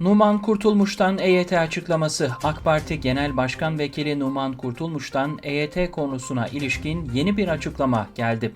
Numan Kurtulmuş'tan EYT açıklaması. AK Parti Genel Başkan Vekili Numan Kurtulmuş'tan EYT konusuna ilişkin yeni bir açıklama geldi.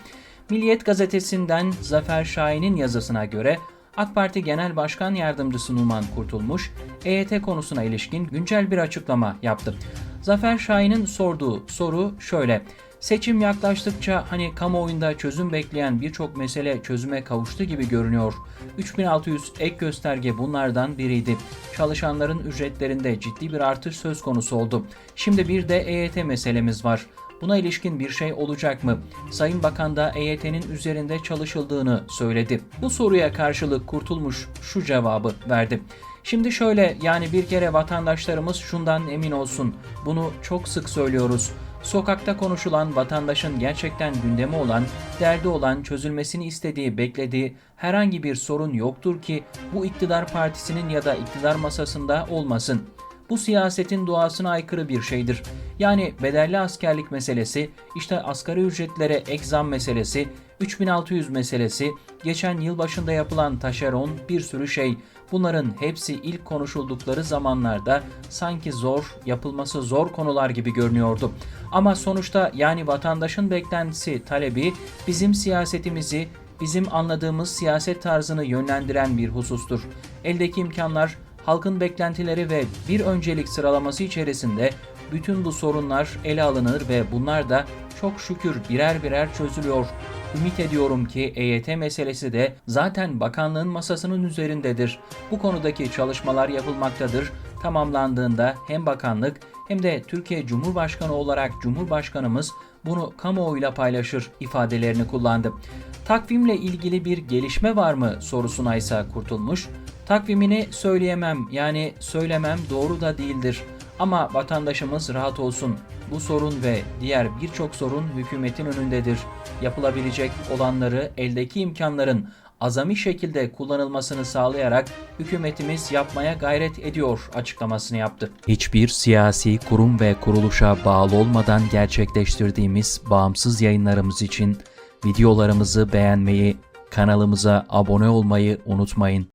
Milliyet gazetesinden Zafer Şahin'in yazısına göre AK Parti Genel Başkan Yardımcısı Numan Kurtulmuş, EYT konusuna ilişkin güncel bir açıklama yaptı. Zafer Şahin'in sorduğu soru şöyle. Seçim yaklaştıkça hani kamuoyunda çözüm bekleyen birçok mesele çözüme kavuştu gibi görünüyor. 3600 ek gösterge bunlardan biriydi. Çalışanların ücretlerinde ciddi bir artış söz konusu oldu. Şimdi bir de EYT meselemiz var. Buna ilişkin bir şey olacak mı? Sayın Bakan da EYT'nin üzerinde çalışıldığını söyledi. Bu soruya karşılık Kurtulmuş şu cevabı verdi. Şimdi şöyle yani bir kere vatandaşlarımız şundan emin olsun. Bunu çok sık söylüyoruz. Sokakta konuşulan vatandaşın gerçekten gündemi olan, derdi olan, çözülmesini istediği, beklediği herhangi bir sorun yoktur ki bu iktidar partisinin ya da iktidar masasında olmasın. Bu siyasetin doğasına aykırı bir şeydir. Yani bedelli askerlik meselesi, işte asgari ücretlere ek zam meselesi, 3600 meselesi, geçen yıl başında yapılan taşeron bir sürü şey. Bunların hepsi ilk konuşuldukları zamanlarda sanki zor, yapılması zor konular gibi görünüyordu. Ama sonuçta yani vatandaşın beklentisi, talebi bizim siyasetimizi, bizim anladığımız siyaset tarzını yönlendiren bir husustur. Eldeki imkanlar halkın beklentileri ve bir öncelik sıralaması içerisinde bütün bu sorunlar ele alınır ve bunlar da çok şükür birer birer çözülüyor. Ümit ediyorum ki EYT meselesi de zaten bakanlığın masasının üzerindedir. Bu konudaki çalışmalar yapılmaktadır. Tamamlandığında hem bakanlık hem de Türkiye Cumhurbaşkanı olarak Cumhurbaşkanımız bunu kamuoyuyla paylaşır ifadelerini kullandı. Takvimle ilgili bir gelişme var mı sorusuna ise kurtulmuş. Takvimini söyleyemem yani söylemem doğru da değildir. Ama vatandaşımız rahat olsun. Bu sorun ve diğer birçok sorun hükümetin önündedir. Yapılabilecek olanları eldeki imkanların azami şekilde kullanılmasını sağlayarak hükümetimiz yapmaya gayret ediyor açıklamasını yaptı. Hiçbir siyasi kurum ve kuruluşa bağlı olmadan gerçekleştirdiğimiz bağımsız yayınlarımız için videolarımızı beğenmeyi, kanalımıza abone olmayı unutmayın.